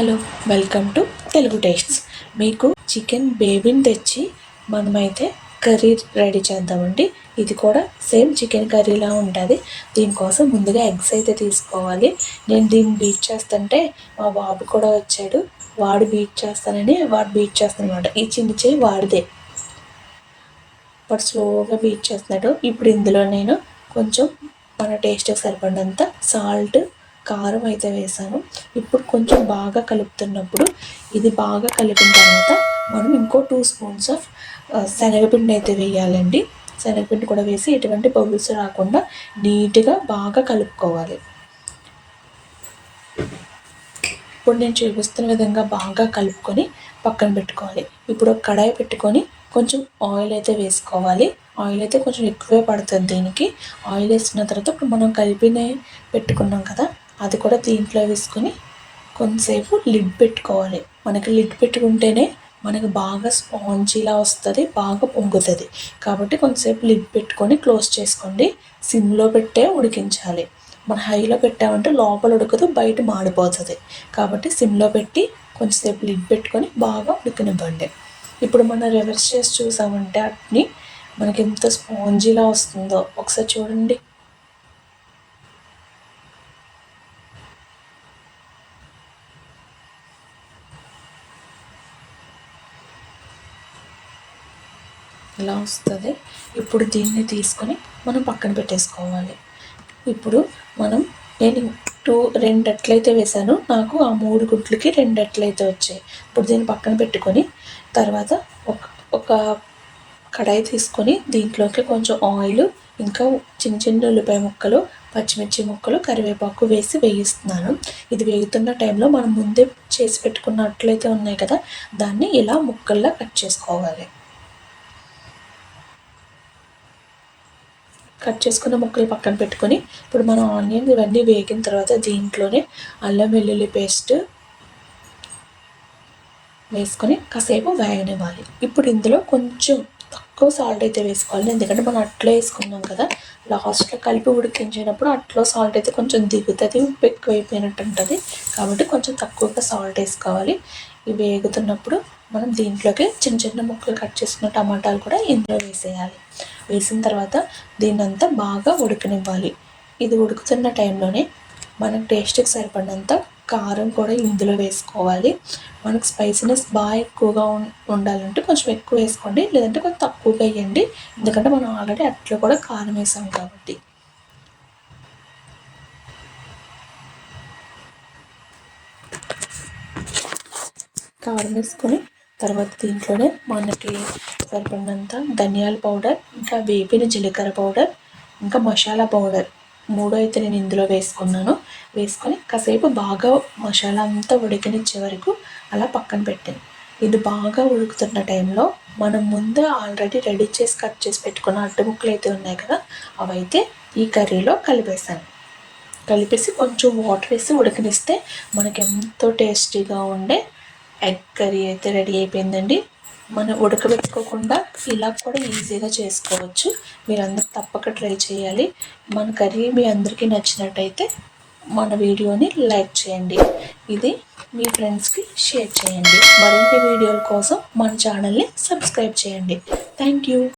Hello welcome to Telugu tastes. మీకు chicken బేబీని తెచ్చి మనమైతే కర్రీ రెడీ చేద్దామండి. ఇది కూడా సేమ్ చికెన్ కర్రీలా ఉంటుంది. దీనికోసం ముందుగా ఎగ్స్ అయితే తీసుకోవాలి. నేను దీన్ని బీట్ చేస్తుంటే మా బాబు కూడా వచ్చాడు. వాడు బీట్ చేస్తానని వాడు బీట్ చేస్తానమాట ఈ చిన్న చేయి వాడిదే. వాడు స్లోగా బీట్ చేస్తున్నాడు. ఇప్పుడు ఇందులో నేను కొంచెం మన టేస్ట్కి సరిపడినంత సాల్ట్ కారం అయితే వేసాను. ఇప్పుడు కొంచెం బాగా కలుపుతున్నప్పుడు ఇది బాగా కలిపిన తర్వాత మనం ఇంకో టూ స్పూన్స్ ఆఫ్ శనగపిండి అయితే వేయాలండి. శనగపిండి కూడా వేసి ఎటువంటి బబుల్స్ రాకుండా నీట్గా బాగా కలుపుకోవాలి. ఇప్పుడు నేను చూపిస్తున్న విధంగా బాగా కలుపుకొని పక్కన పెట్టుకోవాలి. ఇప్పుడు కడాయి పెట్టుకొని కొంచెం ఆయిల్ అయితే వేసుకోవాలి. ఆయిల్ అయితే కొంచెం ఎక్కువే పడుతుంది దీనికి. ఆయిల్ వేసిన తర్వాత ఇప్పుడు మనం కలిపినే పెట్టుకున్నాం కదా అది కూడా దీంట్లో వేసుకొని కొంతసేపు లిడ్ పెట్టుకోవాలి. మనకి లిడ్ పెట్టుకుంటేనే మనకు బాగా స్పాంజీలా వస్తుంది బాగా పొంగుతుంది. కాబట్టి కొంతసేపు లిడ్ పెట్టుకొని క్లోజ్ చేసుకోండి. సిమ్లో పెట్టే ఉడికించాలి. మన హైలో పెట్టామంటే లోపల ఉడకదు బయట మాడిపోతుంది. కాబట్టి సిమ్లో పెట్టి కొంచెంసేపు లిడ్ పెట్టుకొని బాగా ఉడికనివ్వండి. ఇప్పుడు మనం రివర్స్ చేసి చూసామంటే అట్ని మనకి ఎంత స్పాంజీలా వస్తుందో. ఒకసారి చూడండి. ఇలా వస్తుంది? ఇప్పుడు దీన్ని తీసుకొని మనం పక్కన పెట్టేసుకోవాలి. ఇప్పుడు మనం నేను టూ రెండు అట్లయితే వేసాను నాకు ఆ మూడు గుడ్లకి రెండు అట్లయితే వచ్చాయి. ఇప్పుడు దీన్ని పక్కన పెట్టుకొని తర్వాత ఒక ఒక కడాయి తీసుకొని దీంట్లోకి కొంచెం ఆయిల్ ఇంకా చిన్న చిన్న ఉల్లిపాయ ముక్కలు పచ్చిమిర్చి ముక్కలు కరివేపాకు వేసి వేయిస్తున్నాను. ఇది వేగుతున్న టైంలో మనం ముందే చేసి పెట్టుకున్నట్లయితే ఉన్నాయి కదా దాన్ని ఇలా ముక్కల్లా కట్ చేసుకోవాలి. కట్ చేసుకున్న ముక్కలు పక్కన పెట్టుకొని ఇప్పుడు మనం ఆనియన్ ఇవన్నీ వేగిన తర్వాత దీంట్లోనే అల్లం వెల్లుల్లి పేస్ట్ వేసుకొని కాసేపు వేగనివ్వాలి ఇప్పుడు ఇందులో కొంచెం తక్కువ సాల్ట్ అయితే వేసుకోవాలి. ఎందుకంటే మనం అట్లా వేసుకున్నాం కదా లాస్ట్లో కలిపి ఉడికించినప్పుడు అట్లో సాల్ట్ అయితే కొంచెం దిగుతుంది ఉప్పు ఎక్కువైపోయినట్టు ఉంటుంది. కాబట్టి కొంచెం తక్కువగా సాల్ట్ వేసుకోవాలి. ఇవి వేగుతున్నప్పుడు మనం దీంట్లోకి చిన్న చిన్న ముక్కలు కట్ చేసుకున్న టమాటాలు కూడా ఇందులో వేసేయాలి. వేసిన తర్వాత దీన్నంతా బాగా ఉడకనివ్వాలి. ఇది ఉడుకుతున్న టైంలోనే మనకు టేస్ట్కి సరిపడినంత కారం కూడా ఇందులో వేసుకోవాలి. మనకు స్పైసీనెస్ బాగా ఎక్కువగా ఉండాలంటే కొంచెం ఎక్కువ వేసుకోండి లేదంటే కొంచెం తక్కువగా వేయండి. ఎందుకంటే మనం ఆల్రెడీ అట్లా కూడా కారం వేసాం కాబట్టి. కారం వేసుకొని తర్వాత దీంట్లోనే మనకి సరిపడినంత ధనియాల పౌడర్ ఇంకా వేపిన జీలకర్ర పౌడర్ ఇంకా మసాలా పౌడర్ మూడు అయితే నేను ఇందులో వేసుకున్నాను. వేసుకొని కాసేపు బాగా మసాలా అంతా ఉడికినిచ్చే వరకు అలా పక్కన పెట్టాను. ఇది బాగా ఉడుకుతున్న టైంలో మనం ముందే ఆల్రెడీ రెడీ చేసి కట్ చేసి పెట్టుకున్న అడ్డు ముక్కలు అయితే ఉన్నాయి కదా అవైతే ఈ కర్రీలో కలిపేసాను కలిపేసి కొంచెం వాటర్ వేసి ఉడకనిస్తే మనకి ఎంతో టేస్టీగా ఉండే ఎగ్ కర్రీ అయితే రెడీ అయిపోయిందండి. మనం ఉడకబెట్టుకోకుండా ఇలా కూడా ఈజీగా చేసుకోవచ్చు. మీరందరూ తప్పక ట్రై చేయాలి. మన కర్రీ మీ అందరికీ నచ్చినట్టయితే మన వీడియోని లైక్ చేయండి. ఇది మీ ఫ్రెండ్స్కి షేర్ చేయండి. మరిన్ని వీడియోల కోసం మన ఛానల్ని సబ్స్క్రైబ్ చేయండి. Thank you.